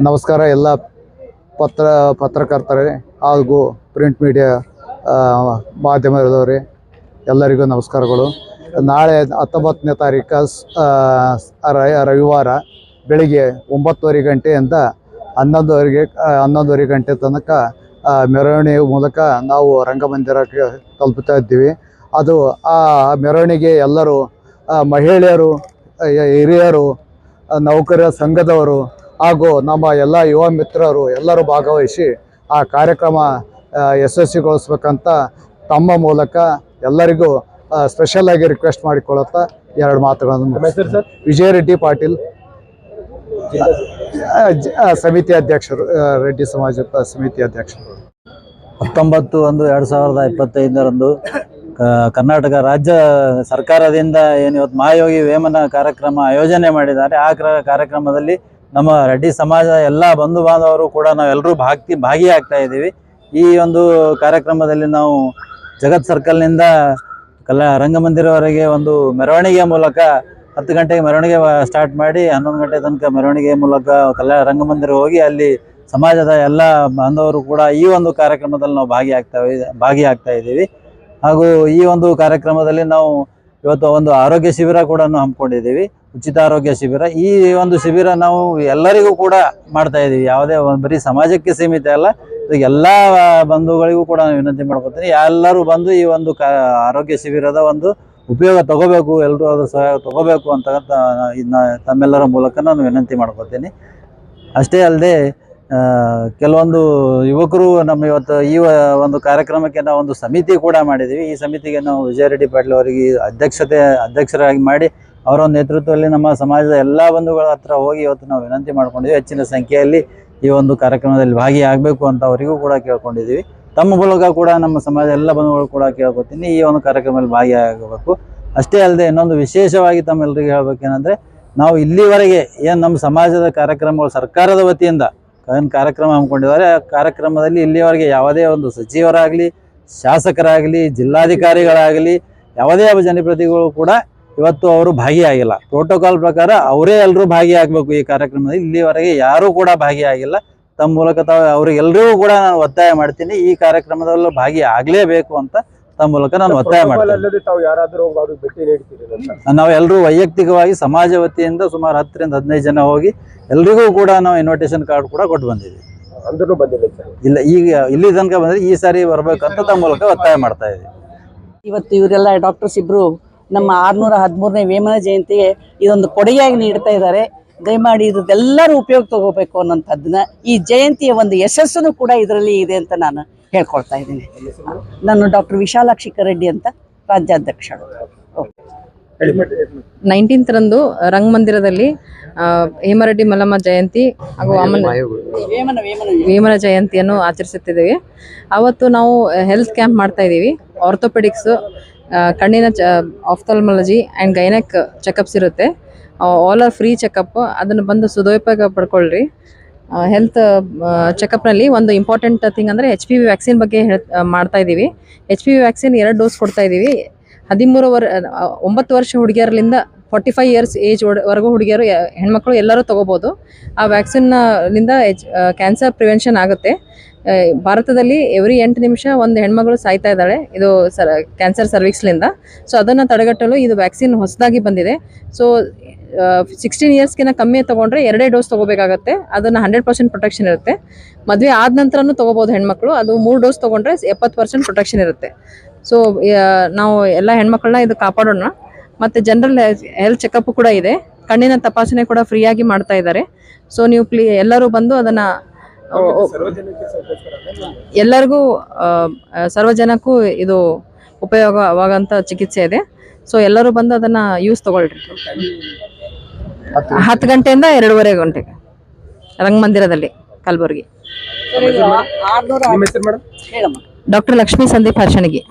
ನಮಸ್ಕಾರ, ಎಲ್ಲ ಪತ್ರ, ಪತ್ರಕರ್ತರೇ ಹಾಗೂ ಪ್ರಿಂಟ್ ಮೀಡಿಯಾ ಮಾಧ್ಯಮದವರೇ, ಎಲ್ಲರಿಗೂ ನಮಸ್ಕಾರಗಳು. ನಾಳೆ ಹತ್ತೊಂಬತ್ತನೇ ತಾರೀಕು ರವಿವಾರ ಬೆಳಿಗ್ಗೆ ಒಂಬತ್ತುವರೆ ಗಂಟೆಯಿಂದ ಹನ್ನೊಂದುವರೆಗೆ ಹನ್ನೊಂದುವರೆ ಗಂಟೆ ತನಕ ಮೆರವಣಿಗೆ ಮೂಲಕ ನಾವು ರಂಗಮಂದಿರಕ್ಕೆ ತಲುಪುತ್ತಾ ಇದ್ದೀವಿ. ಅದು, ಆ, ಮೆರವಣಿಗೆ ಎಲ್ಲರೂ ಮಹಿಳೆಯರು ಹಿರಿಯರು ನೌಕರರ ಸಂಘದವರು ಹಾಗೂ ನಮ್ಮ ಎಲ್ಲ ಯುವ ಮಿತ್ರರು ಎಲ್ಲರೂ ಭಾಗವಹಿಸಿ ಆ ಕಾರ್ಯಕ್ರಮ ಯಶಸ್ವಿಗೊಳಿಸ್ಬೇಕಂತ ತಮ್ಮ ಮೂಲಕ ಎಲ್ಲರಿಗೂ ಸ್ಪೆಷಲ್ ಆಗಿ ರಿಕ್ವೆಸ್ಟ್ ಮಾಡಿಕೊಳ್ಳುತ್ತಾ ಎರಡು ಮಾತುಗಳನ್ನು ವಿಜಯ ರೆಡ್ಡಿ ಪಾಟೀಲ್. ಜ- ಸಮಿತಿ ಅಧ್ಯಕ್ಷರು ರೆಡ್ಡಿ ಸಮಾಜ ಸಮಿತಿ ಅಧ್ಯಕ್ಷರು. ಹತ್ತೊಂಬತ್ತು ಒಂದು ಎರಡು ಸಾವಿರದ ಇಪ್ಪತ್ತೈದರಂದು ಕರ್ನಾಟಕ ರಾಜ್ಯ ಸರ್ಕಾರದಿಂದ ಏನು ಇವತ್ತು ಮಹಾಯೋಗಿ ವೇಮನ ಕಾರ್ಯಕ್ರಮ ಆಯೋಜನೆ ಮಾಡಿದ್ದಾರೆ. ಆ ಕ್ರ- ಕಾರ್ಯಕ್ರಮದಲ್ಲಿ ನಮ್ಮ ರೆಡ್ಡಿ ಸಮಾಜದ ಎಲ್ಲ ಬಂಧು ಬಾಂಧವರು ಕೂಡ ನಾವೆಲ್ಲರೂ ಭಾಗಿ ಭಾಗಿಯಾಗ್ತಾ ಇದ್ದೀವಿ. ಈ ಒಂದು ಕಾರ್ಯಕ್ರಮದಲ್ಲಿ ನಾವು ಜಗತ್ ಸರ್ಕಲ್ನಿಂದ ಕಲ ರಂಗಮಂದಿರವರೆಗೆ ಒಂದು ಮೆರವಣಿಗೆಯ ಮೂಲಕ ಹತ್ತು ಗಂಟೆಗೆ ಮೆರವಣಿಗೆ ಸ್ಟಾರ್ಟ್ ಮಾಡಿ ಹನ್ನೊಂದು ಗಂಟೆ ತನಕ ಮೆರವಣಿಗೆ ಮೂಲಕ ಕಲ್ಯಾಣ ರಂಗಮಂದಿರ ಹೋಗಿ ಅಲ್ಲಿ ಸಮಾಜದ ಎಲ್ಲ ಬಾಂಧವರು ಕೂಡ ಈ ಒಂದು ಕಾರ್ಯಕ್ರಮದಲ್ಲಿ ನಾವು ಭಾಗಿಯಾಗ್ತಾ ಭಾಗಿಯಾಗ್ತಾ ಇದ್ದೀವಿ. ಹಾಗೂ ಈ ಒಂದು ಕಾರ್ಯಕ್ರಮದಲ್ಲಿ ನಾವು ಇವತ್ತು ಒಂದು ಆರೋಗ್ಯ ಶಿಬಿರ ಕೂಡ ಹಮ್ಮಿಕೊಂಡಿದ್ದೀವಿ. ಉಚಿತ ಆರೋಗ್ಯ ಶಿಬಿರ. ಈ ಒಂದು ಶಿಬಿರ ನಾವು ಎಲ್ಲರಿಗೂ ಕೂಡ ಮಾಡ್ತಾ ಇದ್ದೀವಿ. ಯಾವುದೇ ಒಂದು ಬರೀ ಸಮಾಜಕ್ಕೆ ಸೀಮಿತ ಅಲ್ಲ ಎಲ್ಲ ಬಂಧುಗಳಿಗೂ ಕೂಡ ವಿನಂತಿ ಮಾಡ್ಕೊತೀನಿ ಎಲ್ಲರೂ ಬಂದು ಈ ಒಂದು ಆರೋಗ್ಯ ಶಿಬಿರದ ಒಂದು ಉಪಯೋಗ ತಗೋಬೇಕು ಎಲ್ಲರೂ ಅದು ಸಹಾಯ ತಗೋಬೇಕು ಅಂತ ಇದನ್ನ ತಮ್ಮೆಲ್ಲರ ಮೂಲಕ ನಾನು ವಿನಂತಿ ಮಾಡ್ಕೊತೀನಿ ಅಷ್ಟೇ ಅಲ್ಲದೆ ಕೆಲವೊಂದು ಯುವಕರು ನಮ್ಮ ಇವತ್ತು ಈ ಒಂದು ಕಾರ್ಯಕ್ರಮಕ್ಕೆ ನಾವು ಒಂದು ಸಮಿತಿ ಕೂಡ ಮಾಡಿದ್ದೀವಿ. ಈ ಸಮಿತಿಗೆ ನಾವು ವಿಜಯ ರೆಡ್ಡಿ ಪಾಟೀಲ್ ಅವರಿಗೆ ಅಧ್ಯಕ್ಷತೆ, ಅಧ್ಯಕ್ಷರಾಗಿ ಮಾಡಿ ಅವರ ನೇತೃತ್ವದಲ್ಲಿ ನಮ್ಮ ಸಮಾಜದ ಎಲ್ಲ ಬಂಧುಗಳ ಹತ್ರ ಹೋಗಿ ಇವತ್ತು ನಾವು ವಿನಂತಿ ಮಾಡ್ಕೊಂಡಿದ್ದೀವಿ ಹೆಚ್ಚಿನ ಸಂಖ್ಯೆಯಲ್ಲಿ ಈ ಒಂದು ಕಾರ್ಯಕ್ರಮದಲ್ಲಿ ಭಾಗಿಯಾಗಬೇಕು ಅಂತ ಅವರಿಗೂ ಕೂಡ ಕೇಳ್ಕೊಂಡಿದ್ದೀವಿ. ತಮ್ಮ ಮೂಲಕ ಕೂಡ ನಮ್ಮ ಸಮಾಜ ಎಲ್ಲ ಬಂಧುಗಳು ಕೂಡ ಕೇಳ್ಕೊತೀನಿ. ಈ ಒಂದು ಕಾರ್ಯಕ್ರಮದಲ್ಲಿ ಭಾಗಿಯಾಗಬೇಕು. ಅಷ್ಟೇ ಅಲ್ಲದೆ ಇನ್ನೊಂದು ವಿಶೇಷವಾಗಿ ತಮ್ಮೆಲ್ಲರಿಗೂ ಹೇಳಬೇಕೇನೆಂದರೆ, ನಾವು ಇಲ್ಲಿವರೆಗೆ ಏನು ನಮ್ಮ ಸಮಾಜದ ಕಾರ್ಯಕ್ರಮಗಳು ಸರ್ಕಾರದ ವತಿಯಿಂದ ಏನು ಕಾರ್ಯಕ್ರಮ ಹಮ್ಮಿಕೊಂಡಿದ್ದಾರೆ. ಆ ಕಾರ್ಯಕ್ರಮದಲ್ಲಿ ಇಲ್ಲಿಯವರೆಗೆ ಯಾವುದೇ ಒಂದು ಸಚಿವರಾಗಲಿ, ಶಾಸಕರಾಗಲಿ, ಜಿಲ್ಲಾಧಿಕಾರಿಗಳಾಗಲಿ, ಯಾವುದೇ ಜನಪ್ರತಿನಿಧಿಗಳು ಕೂಡ ಇವತ್ತು ಅವರು ಭಾಗಿಯಾಗಿಲ್ಲ. ಪ್ರೋಟೋಕಾಲ್ ಪ್ರಕಾರ ಅವರೇ ಎಲ್ಲರೂ ಭಾಗಿಯಾಗಬೇಕು ಈ ಕಾರ್ಯಕ್ರಮದಲ್ಲಿ. ಇಲ್ಲಿವರೆಗೆ ಯಾರೂ ಕೂಡ ಭಾಗಿಯಾಗಿಲ್ಲ. ತಮ್ಮ ಮೂಲಕ ತಾವು ಅವರಿಗೆಲ್ಲರಿಗೂ ಕೂಡ ನಾನು ಒತ್ತಾಯ ಮಾಡ್ತೀನಿ. ಈ ಕಾರ್ಯಕ್ರಮದಲ್ಲೂ ಭಾಗಿಯಾಗಲೇಬೇಕು ಅಂತ ಮೂಲಕ ನಾನು ಒತ್ತಾಯ ಮಾಡ್ತೇನೆ. ಅಂತ. ನಾವೆಲ್ಲರೂ ವೈಯಕ್ತಿಕವಾಗಿ ಸಮಾಜ ವತಿಯಿಂದ ಸುಮಾರು ಹತ್ತರಿಂದ ಹದಿನೈದು ಜನ ಹೋಗಿ ಎಲ್ರಿಗೂ ಕೂಡ ನಾವು ಇನ್ವಿಟೇಷನ್ ಕಾರ್ಡ್ ಕೂಡ ಕೊಟ್ಟು ಬಂದಿದ್ದೀವಿ. ಅಂದ್ರೂ ಬಂದಿಲ್ಲ ಸರ್. ಇಲ್ಲ ಈಗ ಇಲ್ಲಿ ತನಕ ಬಂದ್ರೆ ಈ ಸಾರಿ ಬರ್ಬೇಕಂತ ತಮ್ಮ ಮೂಲಕ ಒತ್ತಾಯ ಮಾಡ್ತಾ ಇದ್ದೀವಿ. ಇವತ್ತು ಇವರೆಲ್ಲ ಡಾಕ್ಟರ್ಸ್ ಇಬ್ರು ನಮ್ಮ ಆರ್ನೂರ ಹದಿಮೂರನೇ ವೇಮನ ಜಯಂತಿಗೆ ಇದೊಂದು ಕೊಡುಗೆಯಾಗಿ ನೀಡ್ತಾ ಇದ್ದಾರೆ. ದಯಮಾಡಿ ಇದ್ರದ್ದೆಲ್ಲರೂ ಉಪಯೋಗ ತಗೋಬೇಕು ಅನ್ನೋಂಥದ್ದನ್ನ ಈ ಜಯಂತಿಯ ಒಂದು ಯಶಸ್ಸನ್ನು ಕೂಡ ಇದರಲ್ಲಿ ಇದೆ ಅಂತ ನಾನು ಹೇಳ್ಕೊಳ್ತಾ ಇದ್ದೀನಿ. ನಾನು ಡಾಕ್ಟರ್ ವಿಶಾಲಾಕ್ಷಿ ರೆಡ್ಡಿ ಅಂತ ರಾಜ್ಯಾಧ್ಯಕ್ಷರು. ನೈನ್ಟೀನ್ತ್ ರಂದು ರಂಗಮಂದಿರದಲ್ಲಿ ಆ, ಹೇಮರೆಡ್ಡಿ ಮಲ್ಲಮ್ಮ ಜಯಂತಿ ಹಾಗೂ ವಾಮನ ವೇಮನ ಜಯಂತಿಯನ್ನು ಆಚರಿಸುತ್ತಿದ್ದೇವೆ. ಅವತ್ತು ನಾವು ಹೆಲ್ತ್ ಕ್ಯಾಂಪ್ ಮಾಡ್ತಾ ಇದ್ದೀವಿ. ಆರ್ಥೋಪೆಡಿಕ್ಸ್ ಕಣ್ಣಿನ ಆಫ್ಥಲ್ಮಾಲಜಿ ಆ್ಯಂಡ್ ಗೈನಕ್ ಚೆಕಪ್ಸ್ ಇರುತ್ತೆ. ಆಲ್ ಆರ್ ಫ್ರೀ ಚೆಕಪ್ ಅದನ್ನು ಬಂದು ಸದುಪಯೋಗ ಪಡ್ಕೊಳ್ರಿ. ಹೆಲ್ತ್ ಚೆಕಪ್ನಲ್ಲಿ ಒಂದು ಇಂಪಾರ್ಟೆಂಟ್ ಥಿಂಗ್ ಅಂದರೆ ಎಚ್ ಪಿ ವಿ ವ್ಯಾಕ್ಸಿನ್ ಬಗ್ಗೆ ಮಾಡ್ತಾ ಇದ್ದೀವಿ. ಎಚ್ ಪಿ ವಿ ವ್ಯಾಕ್ಸಿನ್ ಎರಡು ಡೋಸ್ ಕೊಡ್ತಾ ಇದ್ದೀವಿ. ಹದಿಮೂರು ವರ್ ಒಂಬತ್ತು ವರ್ಷ ಹುಡುಗಿಯರ್ಲಿಂದ ಫಾರ್ಟಿ ಫೈವ್ ಇಯರ್ಸ್ ಏಜ್ ವರೆಗೂ ಹುಡುಗಿಯರು, ಹೆಣ್ಮಕ್ಳು ಎಲ್ಲರೂ ತಗೋಬೋದು. ಆ ವ್ಯಾಕ್ಸಿನ್ನಿಂದ ಕ್ಯಾನ್ಸರ್ ಪ್ರಿವೆನ್ಷನ್ ಆಗುತ್ತೆ. ಭಾರತದಲ್ಲಿ ಎವ್ರಿ ಎಂಟು ನಿಮಿಷ ಒಂದು ಹೆಣ್ಮಗಳು ಸಾಯ್ತಾ ಇದ್ದಾಳೆ. ಇದು ಸರ್ ಕ್ಯಾನ್ಸರ್ ಸರ್ವಿಕ್ಸ್ಲಿಂದ ಸೊ ಅದನ್ನು ತಡೆಗಟ್ಟಲು ಇದು ವ್ಯಾಕ್ಸಿನ್ ಹೊಸದಾಗಿ ಬಂದಿದೆ. ಸೊ ಸಿಕ್ಸ್ಟೀನ್ ಇಯರ್ಸ್ಗಿಂತ ಕಮ್ಮಿ ತೊಗೊಂಡ್ರೆ ಎರಡೇ ಡೋಸ್ ತೊಗೋಬೇಕಾಗತ್ತೆ. ಅದನ್ನು ಹಂಡ್ರೆಡ್ ಪರ್ಸೆಂಟ್ ಪ್ರೊಟೆಕ್ಷನ್ ಇರುತ್ತೆ. ಮದುವೆ ಆದ ನಂತರನೂ ತೊಗೋಬೋದು ಹೆಣ್ಮಕ್ಳು. ಅದು ಮೂರು ಡೋಸ್ ತೊಗೊಂಡ್ರೆ ಎಪ್ಪತ್ತು ಪರ್ಸೆಂಟ್ ಪ್ರೊಟೆಕ್ಷನ್ ಇರುತ್ತೆ. ಸೊ ನಾವು ಎಲ್ಲ ಹೆಣ್ಮಕ್ಳನ್ನ ಇದು ಕಾಪಾಡೋಣ. ಮತ್ತು ಜನರಲ್ ಹೆಲ್ತ್ ಚೆಕಪ್ ಕೂಡ ಇದೆ. ಕಣ್ಣಿನ ತಪಾಸಣೆ ಕೂಡ ಫ್ರೀಯಾಗಿ ಮಾಡ್ತಾ ಇದ್ದಾರೆ. ಸೊ ನೀವು ಪ್ಲೀ ಎಲ್ಲರೂ ಬಂದು ಅದನ್ನು ಎಲ್ಲರಿಗೂ ಸರ್ವಜನಕ್ಕೂ ಇದು ಉಪಯೋಗವಾಗಂತ ಚಿಕಿತ್ಸೆ ಇದೆ. ಸೊ ಎಲ್ಲರೂ ಬಂದು ಅದನ್ನ ಯೂಸ್ ತಗೊಳ್ರಿ. ಹತ್ತು ಗಂಟೆಯಿಂದ ಎರಡೂವರೆ ಗಂಟೆಗೆ ರಂಗಮಂದಿರದಲ್ಲಿ ಕಲಬುರಗಿ. ಡಾಕ್ಟರ್ ಲಕ್ಷ್ಮೀ ಸಂದೀಪ್ ಹರ್ಷಣಿಗಿ.